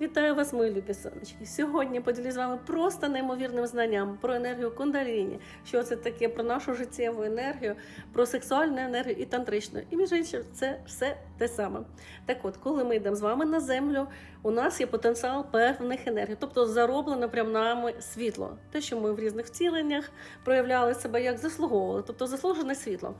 Вітаю вас, мої любі сонечки. Сьогодні поділюсь з вами просто неймовірним знанням про енергію кундаліні, що це таке про нашу життєву енергію, про сексуальну енергію і тантричну. І між іншим, це все те саме. Так от, коли ми йдемо з вами на землю, у нас є потенціал певних енергій, тобто зароблено прямо нами світло. Те, що ми в різних втіленнях проявляли себе як заслуговували, тобто заслужене світло.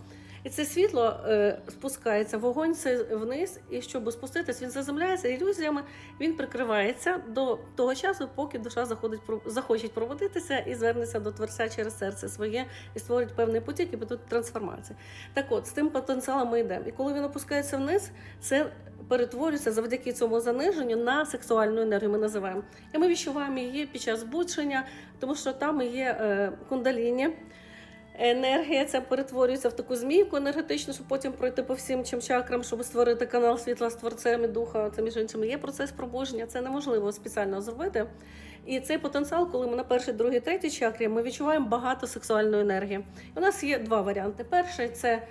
І це світло е, спускається, вогонь вниз, і щоб спуститись, він заземляється ілюзіями, він прикривається до того часу, поки душа заходить захоче пробудитися і звернеться до творця через серце своє і створить певний потік, і будуть трансформації. Так от, з тим потенціалом ми йдемо. І коли він опускається вниз, це перетворюється завдяки цьому заниженню на сексуальну енергію. Ми називаємо. І ми відчуваємо її під час збудження, тому що там є е, кундаліні. Енергія ця перетворюється в таку змійку енергетичну, щоб потім пройти по всім чим чакрам, щоб створити канал світла з творцем і духа. Це між іншим є процес пробудження. Це неможливо спеціально зробити. І цей потенціал, коли ми на першій, другій, третій чакрі, ми відчуваємо багато сексуальної енергії. І у нас є два варіанти. Перший це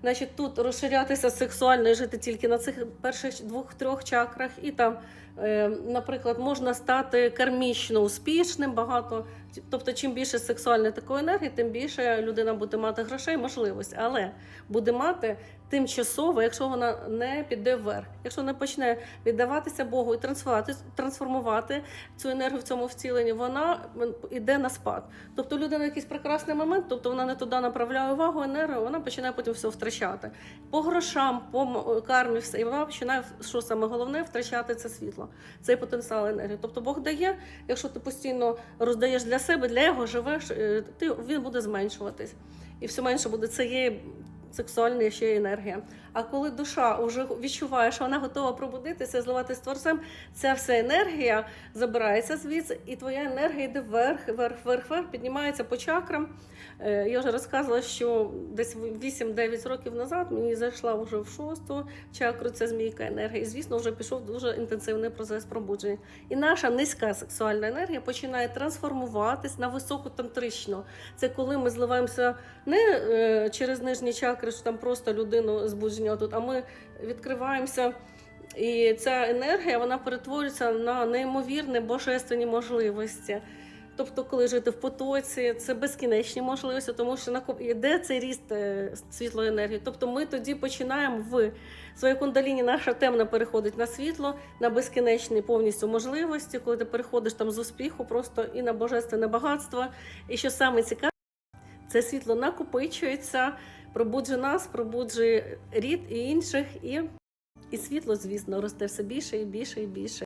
значить, тут розширятися сексуально і жити тільки на цих перших двох-трьох чакрах, і там, е, наприклад, можна стати кармічно успішним, багато. Тобто, чим більше сексуальної такої енергії, тим більше людина буде мати грошей, можливості, але буде мати тимчасово, якщо вона не піде вверх, якщо не почне віддаватися Богу і трансформувати, трансформувати цю енергію в цьому втіленні, вона йде на спад. Тобто людина якийсь прекрасний момент, тобто вона не туди направляє увагу, енергію, вона починає потім все втрачати. По грошам, по кармі, все, і вона починає, що саме головне, втрачати це світло, цей потенціал енергії. Тобто Бог дає, якщо ти постійно роздаєш для себе, для його живеш, е, ти він буде зменшуватись. І все менше буде цієї сексуальної ще й енергія. А коли душа вже відчуває, що вона готова пробудитися, зливати з творцем, ця вся енергія забирається звідси, і твоя енергія йде вверх, вверх, вверх, вверх, піднімається по чакрам. Е, Я вже розказувала, що десь 8-9 років назад мені зайшла вже в шосту чакру, це змійка енергія. І звісно, вже пішов дуже інтенсивний процес пробудження. І наша низька сексуальна енергія починає трансформуватись на високу тантричну. Це коли ми зливаємося не е, через нижні чакри, що там просто людину збудження тут, а ми відкриваємося. І ця енергія вона перетворюється на неймовірні божественні можливості. Тобто, коли жити в потоці, це безкінечні можливості, тому що йде цей ріст е, світлої енергії. Тобто ми тоді починаємо в своїй кундаліні, наша темна переходить на світло, на безкінечні повністю можливості, коли ти переходиш там з успіху просто і на божественне багатство. І що саме цікаве, це світло накопичується, пробуджує нас, пробуджує рід і інших, і, і світло, звісно, росте все більше і більше і більше.